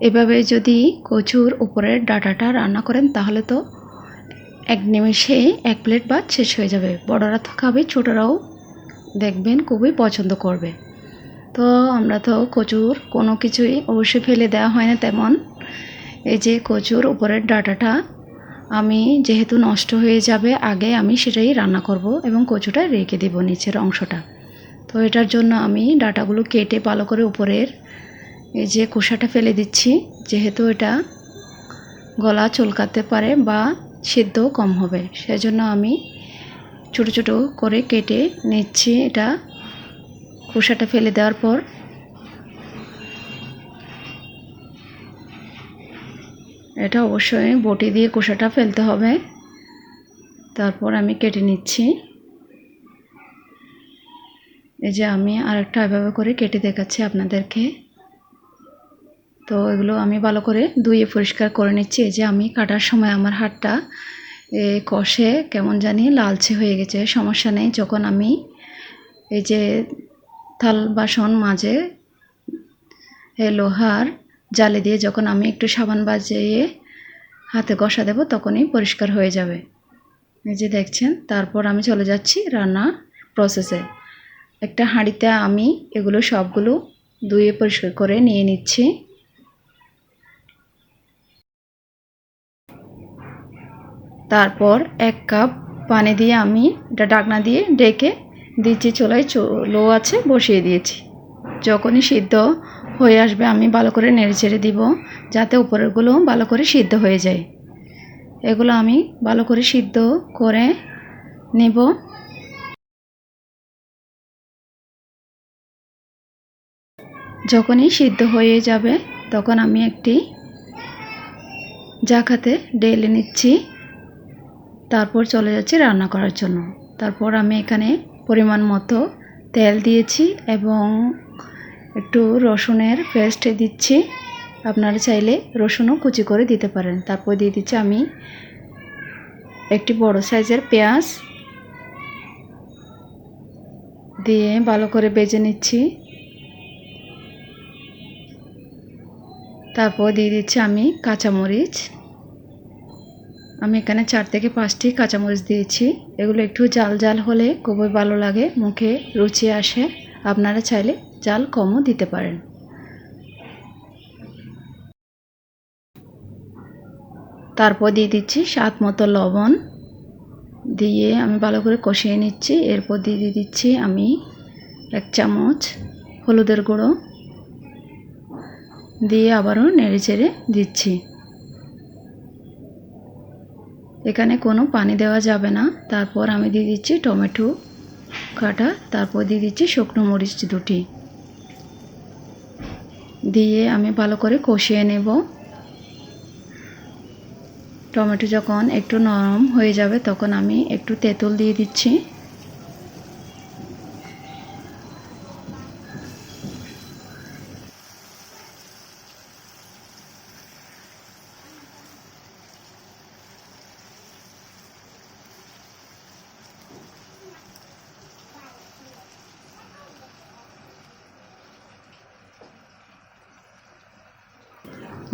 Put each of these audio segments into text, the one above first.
এভাবে যদি কচুর উপরের ডাটাটা রান্না করেন, তাহলে তো এক নিমেষে এক প্লেট ভাত শেষ হয়ে যাবে। বড়রা তো খাবে, ছোটরাও দেখবেন খুবই পছন্দ করবে। তো আমরা তো কচুর কোনো কিছুই অবশ্যই ফেলে দেওয়া হয় না তেমন। এই যে কচুর উপরের ডাটাটা আমি যেহেতু নষ্ট হয়ে যাবে, আগে আমি সেটাই রান্না করব এবং কচুটা রেখে দেবো নিচের অংশটা। তো এটার জন্য আমি ডাটাগুলো কেটে ভালো করে উপরের এই যে খোসাটা ফেলে দিচ্ছি, যেহেতু এটা গলা চুলকাতে পারে বা সিদ্ধ কম হবে, সেজন্য আমি ছোট ছোট করে কেটে নিচ্ছি এটা খোসাটা ফেলে দেওয়ার পর। এটা অবশ্যই বটি দিয়ে খোসাটা ফেলতে হবে। তারপর আমি কেটে নিচ্ছি। এই যে আমি আরেকটা এভাবে করে কেটে দেখাচ্ছি আপনাদেরকে। তো এগুলো আমি ভালো করে ধুয়ে পরিষ্কার করে নিচ্ছি। যে আমি কাটার সময় আমার হাতটা কষে কেমন জানি লালচে হয়ে গেছে, সমস্যা নেই। যখন আমি এই যে থাল বাসন মাঝে লোহার জালে দিয়ে যখন আমি একটু সাবান বাজিয়ে হাতে কষা দেবো, তখনই পরিষ্কার হয়ে যাবে। এই যে দেখছেন, তারপর আমি চলে যাচ্ছি রান্না প্রসেসে একটা হাঁড়িতে আমি এগুলো সবগুলো ধুয়ে পরিষ্কার করে নিয়ে নিচ্ছি। তারপর এক কাপ পানি দিয়ে আমি এটা ডাকনা দিয়ে ডেকে দিচ্ছি চুলায় লো আছে, বসিয়ে দিয়েছি। যখনই সিদ্ধ হয়ে আসবে, আমি ভালো করে নেড়ে ছেড়ে দিব, যাতে উপরেরগুলো ভালো করে সিদ্ধ হয়ে যায়। এগুলো আমি ভালো করে সিদ্ধ করে নেব। যখনই সিদ্ধ হয়ে যাবে, তখন আমি একটি জাকাতে ডেলে নিচ্ছি। তারপর চলে যাচ্ছি রান্না করার জন্য। তারপর আমি এখানে পরিমাণ মতো তেল দিয়েছি এবং একটু রসুনের পেস্ট দিচ্ছি। আপনারা চাইলে রসুনও কুচি করে দিতে পারেন। তারপর দিয়ে দিচ্ছি আমি একটি বড় সাইজের পেঁয়াজ। দিয়ে ভালো করে বেজে নিচ্ছি। তারপর দিয়ে দিচ্ছি আমি কাঁচামরিচ। আমি এখানে চার থেকে পাঁচটি কাঁচামরিচ দিয়েছি। এগুলো একটু জাল জাল হলে খুবই ভালো লাগে, মুখে রুচি আসে। আপনারা চাইলে জাল কমও দিতে পারেন। তারপর দিয়ে দিচ্ছি স্বাদ মতো লবণ। দিয়ে আমি ভালো করে কষিয়ে নিচ্ছি। এরপর দিয়ে দিচ্ছি আমি এক চামচ হলুদের গুঁড়ো। দিয়ে আবারও নেড়ে চেড়ে দিচ্ছি। এখানে কোনো পানি দেওয়া যাবে না। তারপর আমি দিয়ে দিচ্ছি টমেটো কাটা, তারপর দিয়ে দিচ্ছি শুকনো মরিচ দুটি। দিয়ে আমি ভালো করে কষিয়ে নেব। টমেটো যখন একটু নরম হয়ে যাবে, তখন আমি একটু তেঁতুল দিয়ে দিচ্ছি।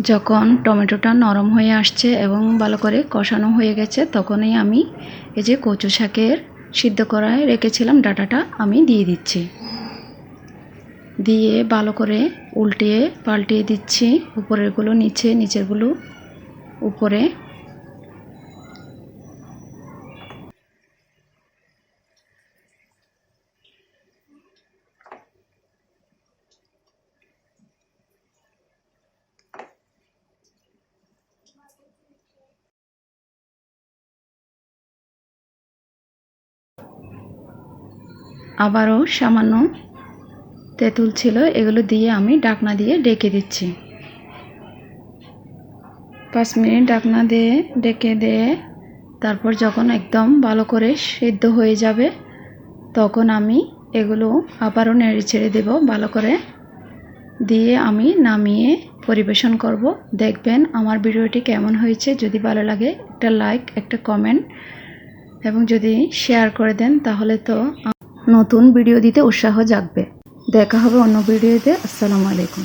যখন টমেটোটা নরম হয়ে আসছে এবং ভালো করে কষানো হয়ে গেছে, তখনই আমি এই যে কচু শাকের সিদ্ধ করায় রেখেছিলাম ডাটাটা, আমি দিয়ে দিচ্ছি। দিয়ে ভালো করে উল্টিয়ে পাল্টিয়ে দিচ্ছি, উপরেরগুলো নিচে, নিচেরগুলো উপরে। আবারও সামান্য তেঁতুল ছিল, এগুলো দিয়ে আমি ডাকনা দিয়ে ডেকে দিচ্ছি। পাঁচ মিনিট ডাকনা দিয়ে ডেকে দিয়ে তারপর যখন একদম ভালো করে সিদ্ধ হয়ে যাবে, তখন আমি এগুলো আবারও নেড়ে ছেড়ে দেব, ভালো করে। দিয়ে আমি নামিয়ে পরিবেশন করব। দেখবেন আমার ভিডিওটি কেমন হয়েছে। যদি ভালো লাগে একটা লাইক, একটা কমেন্ট, এবং যদি শেয়ার করে দেন, তাহলে তো নতুন ভিডিও দিতে উৎসাহ জাগবে। দেখা হবে অন্য ভিডিওতে। আসসালামু আলাইকুম।